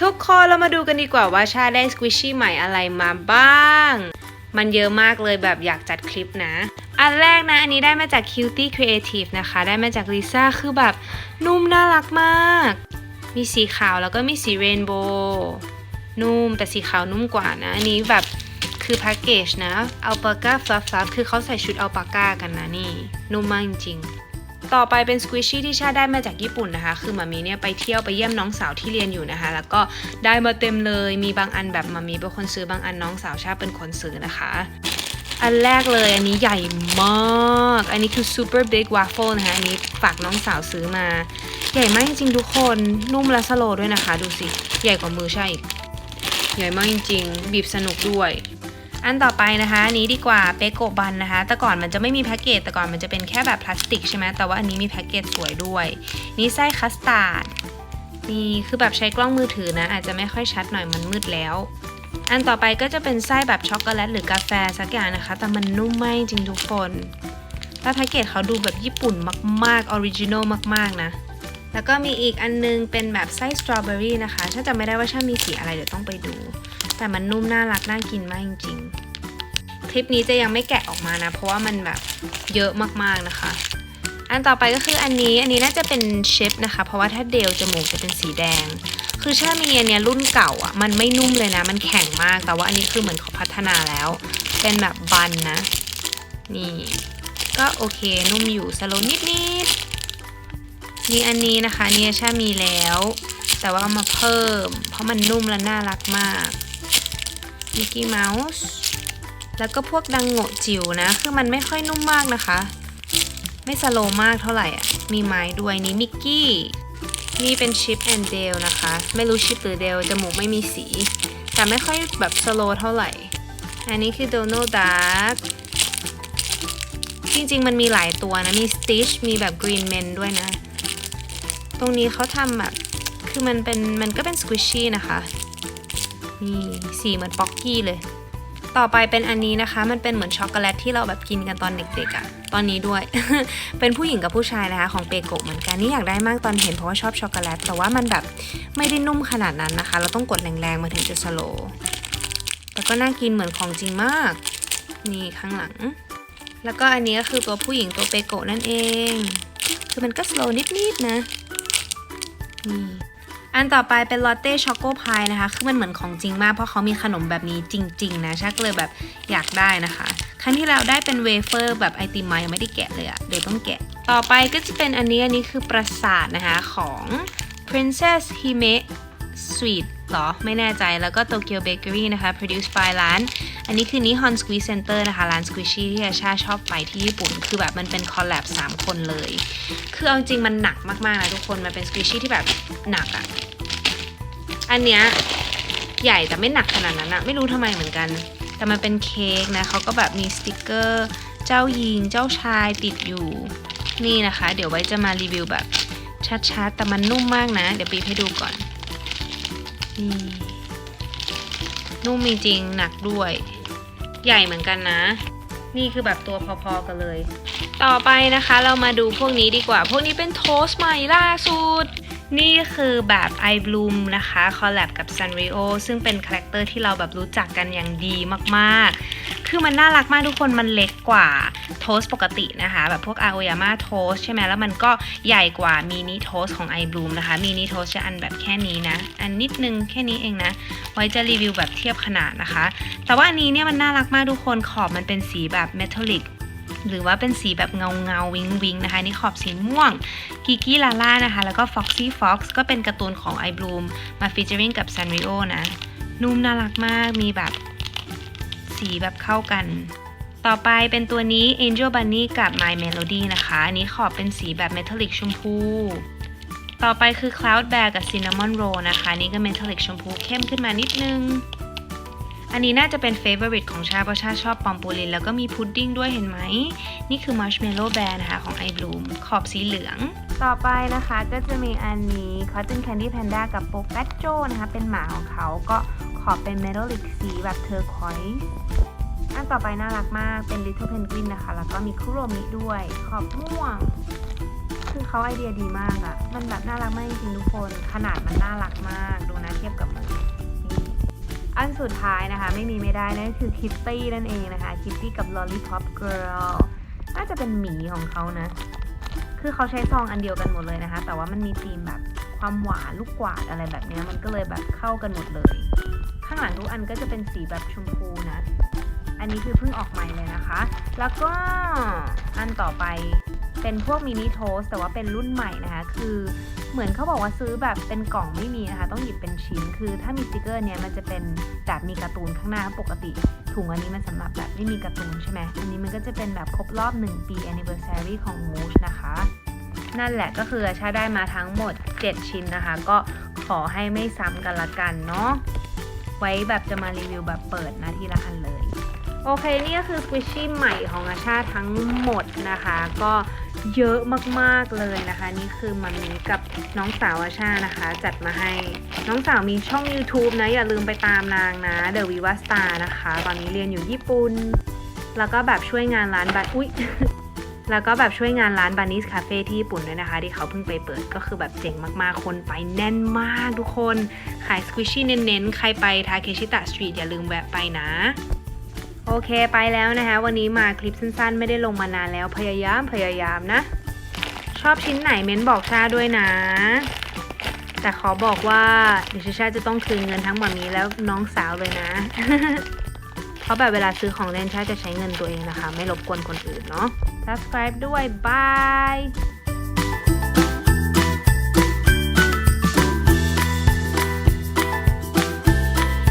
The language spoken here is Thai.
ทุกคนเรามาดูกันดีกว่าว่าชาได้สควิชชี่ใหม่อะไรมาบ้าง มันเยอะมากเลยแบบอยากจัดคลิปนะ อันแรกนะ อันนี้ได้มาจาก Cutie Creative นะคะ ได้มาจากลิซ่าคือแบบนุ่มน่ารักมาก มีสีขาวแล้วก็มีสีเรนโบว์นุ่มแต่สีขาวนุ่มกว่านะ อันนี้แบบคือแพ็กเกจนะอัลปาก้าฟลัฟฟัคือเขาใส่ชุดอัลปาก้ากันนะนี่ นุ่มมากจริง ต่อไปเป็นสควิชชี่ที่ชาได้มาจากญี่ปุ่นนะคะ คือมามีเนี่ยไปเที่ยวไปเยี่ยมน้องสาวที่เรียนอยู่นะคะ แล้วก็ได้มาเต็มเลย มีบางอันแบบมามีเป็นคนซื้อบางอันน้องสาวชาเป็นคนซื้อนะคะ อันแรกเลยอันนี้ใหญ่มาก อันนี้คือ super big waffle นะคะ อันนี้ฝากน้องสาวซื้อมา ใหญ่มากจริงๆทุกคน นุ่มและสโลด้วยนะคะ ดูสิ ใหญ่กว่ามือใช่อีก ใหญ่มากจริงๆ บีบสนุกด้วย อันต่อไปนะคะอันนี้ดีกว่าเปโกบันนะคะ แต่ก่อนมันจะไม่มีแพ็กเกจแต่ก่อนมันจะเป็นแค่แบบพลาสติกใช่ไหมแต่ว่าอันนี้มีแพ็กเกจสวยด้วย นี่ไส้คัสตาร์ดนี่คือแบบใช้กล้องมือถือนะ อาจจะไม่ค่อยชัดหน่อยมันมืดแล้ว อันต่อไปก็จะเป็นไส้แบบช็อกโกแลตหรือกาแฟสักอย่างนะคะ แต่มันนุ่มมากจริงทุกคนแล้วแพ็กเกจเขาดูแบบญี่ปุ่นมากๆออริจินอลมากๆนะ แล้วก็มีอีกอันนึงเป็นแบบไส้สตรอเบอรี่นะคะ ถ้าจำไม่ได้ว่าช่ามีสีอะไรเดี๋ยวต้องไปดู แต่มันนุ่มน่ารักน่ากินมากจริงๆ คลิปนี้จะยังไม่แกะออกมานะ เพราะว่ามันแบบเยอะมากๆนะคะ อันต่อไปก็คืออันนี้ อันนี้น่าจะเป็นชิปนะคะ เพราะว่าถ้าเดลจมูกจะเป็นสีแดง คือช่ามีอันเนี้ยรุ่นเก่าอะ มันไม่นุ่มเลยนะ มันแข็งมาก แต่ว่าอันนี้คือเหมือนเขาพัฒนาแล้ว เป็นแบบบันนะ นี่ ก็โอเค นุ่มอยู่สโลนิดๆ นี่อันนี้นะคะเนี่ยชามีแล้ว แต่ว่าเอามาเพิ่ม เพราะมันนุ่มและน่ารักมากมิกกี้เมาส์แล้วก็พวกดังโงะจิ๋วนะ คือมันไม่ค่อยนุ่มมากนะคะ ไม่สโลมากเท่าไหร่อะ มีไม้ด้วยนี่มิกกี้นี่เป็นชิปแอนด์เดลนะคะ ไม่รู้ชิปหรือเดลจมูกไม่มีสี แต่ไม่ค่อยแบบสโลเท่าไหร่ อันนี้คือโดนัลด์ดาร์กจริงๆ มันมีหลายตัวนะ มีสติชมีแบบกรีนเมนด้วยนะ ตรงนี้เขาทำแบบ คือมันเป็น มันก็เป็นสควิชชี่นะคะ นี่สีเหมือนป๊อกกี้เลย ต่อไปเป็นอันนี้นะคะ มันเป็นเหมือนช็อกโกแลตที่เราแบบกินกันตอนเด็กๆอะ่ะ ตอนนี้ด้วย เป็นผู้หญิงกับผู้ชายนะคะ ของเปโกะเหมือนกัน นี่อยากได้มากตอนเห็นเพราะว่าชอบช็อกโกแลต แต่ว่ามันแบบไม่ได้นุ่มขนาดนั้นนะคะ เราต้องกดแรงๆมาถึงจะสโลแต่ก็น่ากินเหมือนของจริงมาก นี่ข้างหลัง แล้วก็อันนี้ก็คือตัวผู้หญิงตัวเปโกะนั่นเอง คือมันก็สโลนิดๆนะ นี่อันต่อไปเป็นลอตเต้ช็อกโกพายนะคะ คือมันเหมือนของจริงมาก เพราะเขามีขนมแบบนี้จริง ๆ นะชักเลยแบบอยากได้นะคะ ครั้งที่เราได้เป็นเวเฟอร์แบบไอติมมายังไม่ได้แกะเลยอะเดี๋ยวต้องแกะ ต่อไปก็จะเป็นอันนี้ อันนี้คือปราสาทนะคะของ Princess Hime Sweet หรอ ไม่แน่ใจแล้วก็ Tokyo Bakery นะคะ produced by ร้าน อันนี้คือ Nihon Squeeze Center นะคะ ร้าน Squishy ที่อาชาชอบไปที่ญี่ปุ่น คือแบบมันเป็นคอลแลบ3 คนเลย คือเอาจริงมันหนักมากๆนะทุกคน มันเป็น Squishy ที่แบบหนักอะอันเนี้ยใหญ่แต่ไม่หนักขนาดนั้นอะไม่รู้ทำไมเหมือนกัน แต่มันเป็นเค้กนะเขาก็แบบมีสติกเกอร์ เจ้าหญิง เจ้าชายติดอยู่ นี่นะคะ เดี๋ยวไว้จะมารีวิวแบบชัดๆ แต่มันนุ่มมากนะ เดี๋ยวปีบให้ดูก่อน นี่นุ่มจริงหนักด้วย ใหญ่เหมือนกันนะ นี่คือแบบตัวพอๆกันเลย ต่อไปนะคะเรามาดูพวกนี้ดีกว่า พวกนี้เป็นโทสต์ใหม่ล่าสุด นี่คือแบบ i Bloom นะคะคอลแลบกับ Sanrio ซึ่งเป็นคาแรคเตอร์ที่เราแบบรู้จักกันอย่างดีมากๆ คือมันน่ารักมากทุกคนมันเล็กกว่าโทสปกตินะคะ แบบพวก Aoyama Toast ใช่ไหมแล้วมันก็ใหญ่กว่ามินิโทสของ i Bloom นะคะมินิโทสจะอันแบบแค่นี้นะ อันนิดนึงแค่นี้เองนะ ไว้จะรีวิวแบบเทียบขนาดนะคะ แต่ว่าอันนี้เนี่ยมันน่ารักมากทุกคนขอบมันเป็นสีแบบเมทัลลิก หรือว่าเป็นสีแบบเงาเงาวิงวิงนะคะนี่ขอบสีม่วงกิกิลาล่านะคะ แล้วก็ Foxy Fox ก็เป็นการ์ตูนของ i Bloom มาฟีเจอริงกับ Sanrio นะ นุ่มน่ารักมากมีแบบสีแบบเข้ากัน ต่อไปเป็นตัวนี้ Angel Bunny กับ My Melody นะคะ อันนี้ขอบเป็นสีแบบเมทัลลิกชมพู ต่อไปคือ Cloud Bear กับ Cinnamon Roll นะคะ นี่ก็เมทัลลิกชมพูเข้มขึ้นมานิดนึง อันนี้น่าจะเป็น favorite ของชาเพราะชาชอบปอมปูลิน แล้วก็มีพุดดิ้งด้วยเห็นไหม นี่คือ Marshmallow Bear นะคะของ i Bloom ขอบสีเหลือง ต่อไปนะคะก็จะมีอันนี้ Cotton Candy Panda กับ p o c a c h o นะคะเป็นหมาของเขาก็ขอบเป็น metallic สีแบบ turquoise อันต่อไปน่ารักมากเป็น Little Penguin นะคะ แล้วก็มีคุโรมิด้วย ขอบม่วง คือเขาไอเดียดีมากอะมันแบบน่ารักมากจริงๆทุกคน ขนาดมันน่ารักมาก ดูนะเทียบกับมือนี่ อันสุดท้ายนะคะไม่มีไม่ได้นั่นคือคิตตี้นั่นเองนะคะคิตตี้กับ Lollipop Girl น่าจะเป็นหมีของเขานะ คือเขาใช้ซองอันเดียวกันหมดเลยนะคะ แต่ว่ามันมีธีมแบบความหวานลูกกวาดอะไรแบบนี้มันก็เลยแบบเข้ากันหมดเลย ข้างหลังทุกอันก็จะเป็นสีแบบชมพูนะ อันนี้คือเพิ่งออกใหม่เลยนะคะ แล้วก็อันต่อไปเป็นพวกมินิโทสแต่ว่าเป็นรุ่นใหม่นะคะ คือ เหมือนเขาบอกว่าซื้อแบบเป็นกล่องไม่มีนะคะ ต้องหยิบเป็นชิ้นคือถ้ามีสติกเกอร์เนี้ยมันจะเป็นแบบมีการ์ตูนข้างหน้าปกติ ถุงอันนี้มันสำหรับแบบไม่มีการ์ตูนใช่ไหมอันนี้มันก็จะเป็นแบบครบรอบ 1 ปี anniversary ของ Moosh นะคะ นั่นแหละก็คือชาได้มาทั้งหมด 7 ชิ้นนะคะ ก็ขอให้ไม่ซ้ำกันละกันเนาะไว้แบบจะมารีวิวแบบเปิดนะทีละอันเลยโอเค นี่ก็คือ squishy ใหม่ของอาชาทั้งหมดนะคะ ก็ เยอะมากๆเลยนะคะ นี่คือมันมีกับน้องสาวอาชานะคะ จัดมาให้น้องสาวมีช่อง YouTube นะ อย่าลืมไปตามนางนะ The Viva Star นะคะ ตอนนี้เรียนอยู่ญี่ปุ่น แล้วก็แบบช่วยงานร้านบัตอุ๊ยแล้วก็แบบช่วยงานร้านบานิสคาเฟ่ที่ญี่ปุ่นด้วยนะคะ ที่เขาเพิ่งไปเปิดก็คือแบบเจ๋งมากๆ คนไปแน่นมากทุกคน ขายสควิชชี่เน้นๆ ใครไปทาเคชิตะสตรีทอย่าลืมแวะไปนะ โอเคไปแล้วนะคะ วันนี้มาคลิปสั้นๆ ไม่ได้ลงมานานแล้วพยายามพยายามนะ ชอบชิ้นไหนเม้นบอกชาด้วยนะ แต่ขอบอกว่าเดี๋ยวชาจะต้องคืนเงินทั้งหมดนี้แล้วน้องสาวเลยนะ เพราะแบบเวลาซื้อของเล่นชาจะใช้เงินตัวเองนะคะ ไม่รบกวนคนอื่นเนาะ subscribe ด้วยบาย